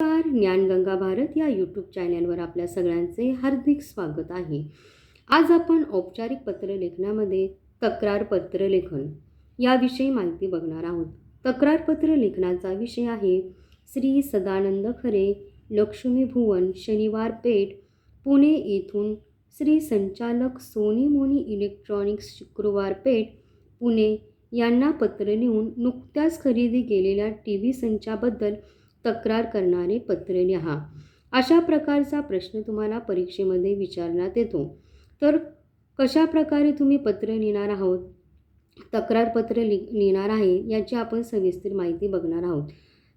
नमस्कार ज्ञानगंगा भारत या यूट्यूब चॅनलवर आपल्या सगळ्यांचे हार्दिक स्वागत आहे. आज आपण औपचारिक पत्रलेखनामध्ये तक्रार पत्रलेखन याविषयी माहिती बघणार आहोत. तक्रारपत्र लेखनाचा विषय आहे श्री सदानंद खरे लक्ष्मी भुवन शनिवार पेठ पुणे येथून श्री संचालक सोनी मोनी इलेक्ट्रॉनिक्स शुक्रवार पेठ पुणे यांना पत्र लिहून नुकत्याच खरेदी केलेल्या टी व्ही संचाबद्दल तक्रार करणारे पत्र लिहा. अशा प्रकारचा प्रश्न तुम्हाला परीक्षेमध्ये विचारण्यात येतो. तर कशा प्रकारे तुम्ही पत्र लिहिणार आहोत? तक्रारपत्र लि लिहिणार आहे याची आपण सविस्तर माहिती बघणार आहोत.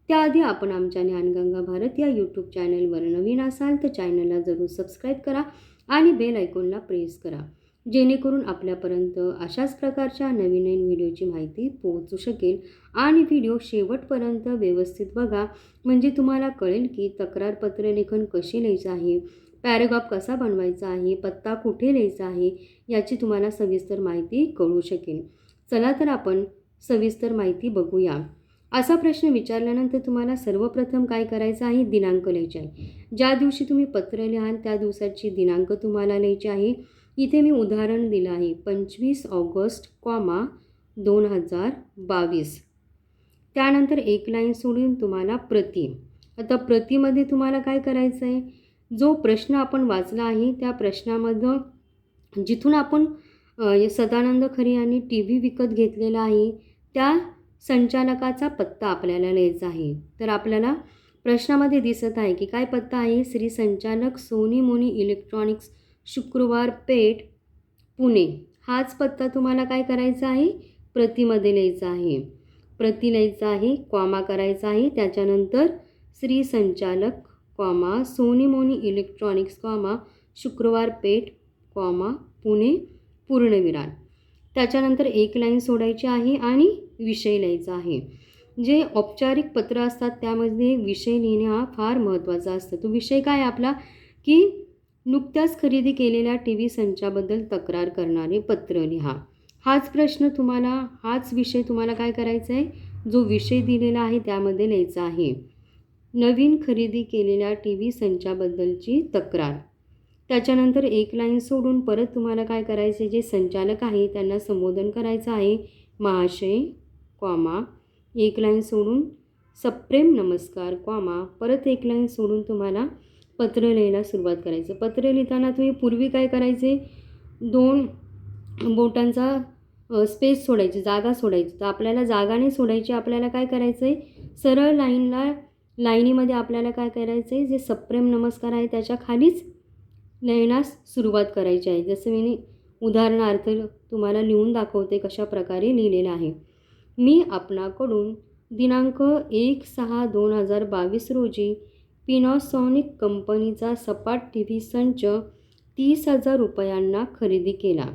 त्याआधी आपण आमच्या ज्ञानगंगा भारत या यूट्यूब चॅनलवर नवीन असाल तर चॅनलला जरूर सबस्क्राईब करा आणि बेल आयकॉनला प्रेस करा. जेणेकरून आपल्यापर्यंत अशाच प्रकारच्या नवीन नवीन व्हिडिओची माहिती पोहोचू शकेल आणि व्हिडिओ शेवटपर्यंत व्यवस्थित बघा. म्हणजे तुम्हाला कळेल की तक्रारपत्र लेखन कसे लिहायचं आहे पॅरेग्राफ कसा बनवायचा आहे पत्ता कुठे लिहायचा आहे याची तुम्हाला सविस्तर माहिती कळू शकेल. चला तर आपण सविस्तर माहिती बघूया. असा प्रश्न विचारल्यानंतर तुम्हाला सर्वप्रथम काय करायचं आहे? दिनांक लिहायचे आहे. ज्या दिवशी तुम्ही पत्र लिहाल त्या दिवसाची दिनांक तुम्हाला लिहायची आहे. इथे मी उदाहरण दिलं आहे. पंचवीस ऑगस्ट कॉमा दोन हजार बावीस. त्यानंतर एक लाईन सोडून तुम्हाला प्रति आता प्रतिमध्ये तुम्हाला काय करायचं आहे? जो प्रश्न आपण वाचला आहे त्या प्रश्नामधून जिथून आपण सदानंद खरे यांनी टी व्ही विकत घेतलेला आहे त्या संचालकाचा पत्ता आपल्याला लिहायचा आहे. तर आपल्याला प्रश्नामध्ये दिसत आहे की काय पत्ता आहे? श्री संचालक सोनी मोनी इलेक्ट्रॉनिक्स शुक्रवार पेठ पुणे. हाच पत्ता तुम्हाला काय करायचा आहे? प्रतिमध्ये लिहायचा आहे. प्रति लिहायचा आहे कॉमा करायचा आहे. त्याच्यानंतर श्री संचालक कॉमा सोनीमोनी इलेक्ट्रॉनिक्स कॉमा शुक्रवार पेठ कॉमा पुणे पूर्णविराट त्याच्यानंतर एक लाईन सोडायची आहे आणि विषय लिहायचा आहे. जे औपचारिक पत्र असतात त्यामध्ये विषय लिहिणे हा फार महत्त्वाचा असतो. तो विषय काय आपला? की नुकत्याच खरेदी केलेल्या टी व्ही संचाबद्दल तक्रार करणारे पत्र लिहा. हाच प्रश्न तुम्हाला हाच विषय तुम्हाला काय करायचा आहे? जो विषय दिलेला आहे त्यामध्ये लिहायचा आहे. नवीन खरेदी केलेल्या टी व्ही संचाबद्दलची तक्रार. त्याच्यानंतर एक लाईन सोडून परत तुम्हाला काय करायचे जे संचालक आहे त्यांना संबोधन करायचं आहे. महाशय कॉमा एक लाईन सोडून. सप्रेम नमस्कार कॉमा. परत एक लाईन सोडून तुम्हाला पत्र लिहायला सुरुवात करायचं. पत्र लिहिताना तुम्ही पूर्वी काय करायचे? दोन बोटांचा स्पेस सोडायची जागा सोडायची. तर आपल्याला जागा नाही सोडायची आपल्याला काय करायचं आहे सरळ लाईनला लाईनीमध्ये आपल्याला काय करायचं आहे जे सप्रेम नमस्कार आहे त्याच्या खालीच लिहिण्यास सुरुवात करायची आहे. जसं मी उदाहरणार्थ तुम्हाला लिहून दाखवते कशा प्रकारे लिहिलेलं आहे. मी आपणाकडून दिनांक एक सहा दोन हजार बावीस रोजी पिनॉसॉनिक कंपनीचा सपाट टी व्ही संच तीस हजार रुपयांना खरेदी केला.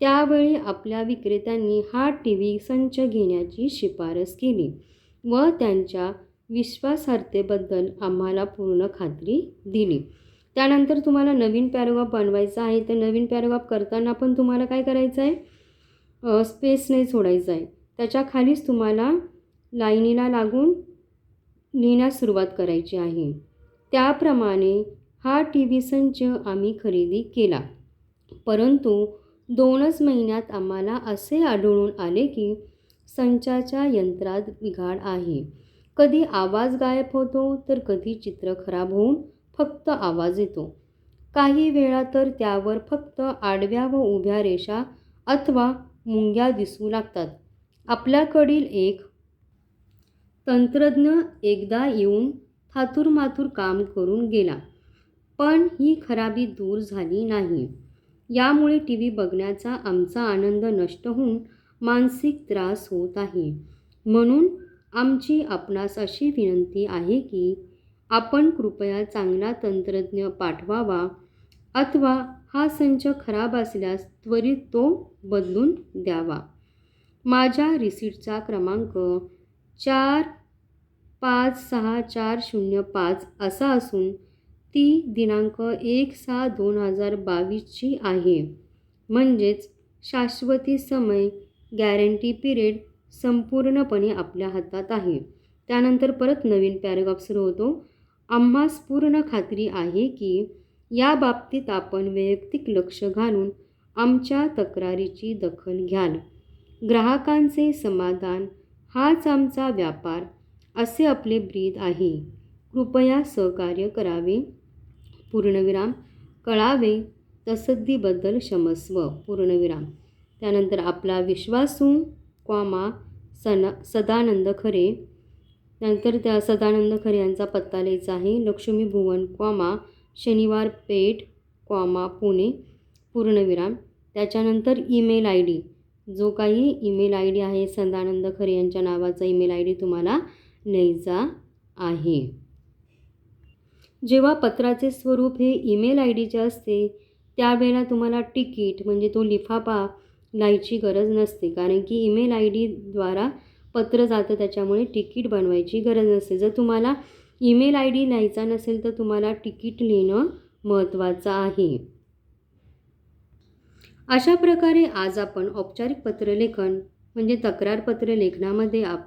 त्यावेळी आपल्या विक्रेत्यांनी हा टी व्ही संच घेण्याची शिफारस केली व त्यांच्या विश्वासार्हतेबद्दल आम्हाला पूर्ण खात्री दिली. त्यानंतर तुम्हाला नवीन पॅरोग्राफ बनवायचा आहे तर नवीन पॅरोग्राफ करताना पण तुम्हाला काय करायचं आहे? स्पेस नाही सोडायचं आहे. त्याच्या खालीच तुम्हाला लाईनीला लागून लिहिण्यास सुरुवात करायची आहे. त्याप्रमाणे हा टी व्ही संच आम्ही खरेदी केला. परंतु दोनच महिन्यात आम्हाला असे आढळून आले की संचाच्या यंत्रात बिघाड आहे. कधी आवाज गायब होतो तर कधी चित्र खराब होऊन फक्त आवाज येतो. काही वेळा तर त्यावर फक्त आडव्या व उभ्या रेषा अथवा मुंग्या दिसू लागतात. आपल्याकडील एक तंत्रज्ञ एकदा येऊन थातूरमातूर काम करून गेला. पण ही खराबी दूर झाली नाही. यामुळे टी व्ही बघण्याचा आमचा आनंद नष्ट होऊन मानसिक त्रास होत आहे. म्हणून आमची आपणास अशी विनंती आहे की आपण कृपया चांगला तंत्रज्ञ पाठवावा अथवा हा संच खराब असल्यास त्वरित तो बदलून द्यावा. माझ्या रिसीटचा क्रमांक चार पाच सहा चार शून्य पाच असा असून ती दिनांक एक सहा दोन हजार बावीसची आहे. म्हणजेच शाश्वती समय गॅरंटी पिरियड संपूर्णपणे आपल्या हातात आहे. त्यानंतर परत नवीन पॅरेग्राफ सुरू होतो. आम्हास पूर्ण खात्री आहे की या बाबतीत आपण वैयक्तिक लक्ष घालून आमच्या तक्रारीची दखल घ्याल. ग्राहकांचे समाधान हाच आमचा व्यापार असे आपले ब्रीद आहे. कृपया सहकार्य करावे. पूर्णविराम कळावे. तसद्दीबद्दल क्षमस्व. पूर्णविराम. त्यानंतर आपला विश्वासू क्वामा सन सदानंद खरे. नंतर त्या सदानंद खरे यांचा पत्ता लिहायचा आहे. लक्ष्मी भुवन क्वामा शनिवार पेठ क्वामा पुणे. पूर्णविराम. त्याच्यानंतर ईमेल आय डी. जो काही ईमेल आय डी आहे सदानंद खरे यांच्या नावाचा ईमेल आय डी तुम्हाला लिहायचा आहे. जेव्हा पत्राचे स्वरूप हे ईमेल आय डीचे असते त्यावेळेला तुम्हाला तिकीट म्हणजे तो लिफाफा लिहायची गरज नसते. कारण की ईमेल आय डीद्वारा पत्र जातं त्याच्यामुळे तिकीट बनवायची गरज नसते. जर तुम्हाला ईमेल आय डी लिहायचा नसेल तर तुम्हाला तिकीट लिहिणं महत्त्वाचं आहे. अशा प्रकारे आज आपण औपचारिक पत्रलेखन म्हणजे तक्रारपत्र लेखनामध्ये आप